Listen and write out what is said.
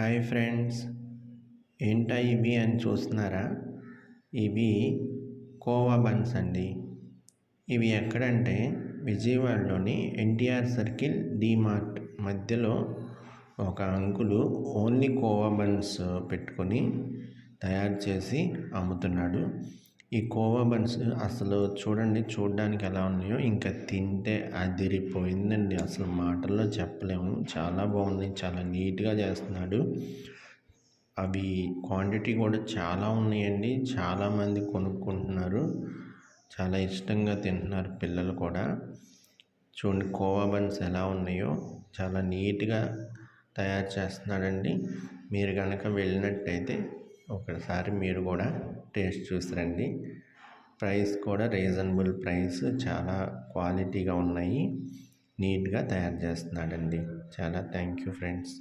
Hi friends. ఏంటా ఇవి అని చూస్తున్నారా? ఇవి కోవా బన్స్ అండి. ఇవి ఎక్కడంటే విజయవాడలోని ఎన్టీఆర్ సర్కిల్ డీమార్ట్ మధ్యలో ఒక అంకులు ఓన్లీ కోవా బన్స్ పెట్టుకొని తయారు చేసి అమ్ముతున్నాడు. ఈ కోవా బన్స్ అసలు చూడండి చూడడానికి ఎలా ఉన్నాయో ఇంకా తింటే అదిరిపోయిందండి. అసలు మాటల్లో చెప్పలేము. చాలా బాగున్నాయి. చాలా నీట్గా చేస్తున్నాడు. అవి క్వాంటిటీ కూడా చాలా ఉన్నాయండి. చాలామంది కొనుక్కుంటున్నారు. చాలా ఇష్టంగా తింటున్నారు పిల్లలు కూడా. చూడండి కోవా బన్స్ ఎలా ఉన్నాయో. చాలా నీట్గా తయారు చేస్తున్నాడండి. మీరు కనుక వెళ్ళినట్టయితే ఒకసారి మీరు కూడా టేస్ట్ చూసి రండి ప్రైస్ కూడా రీజనబుల్ ప్రైస్ చాలా క్వాలిటీగా ఉన్నాయి. నీట్గా తయారు చేస్తున్నాడండి. చాలా థ్యాంక్ యూ ఫ్రెండ్స్.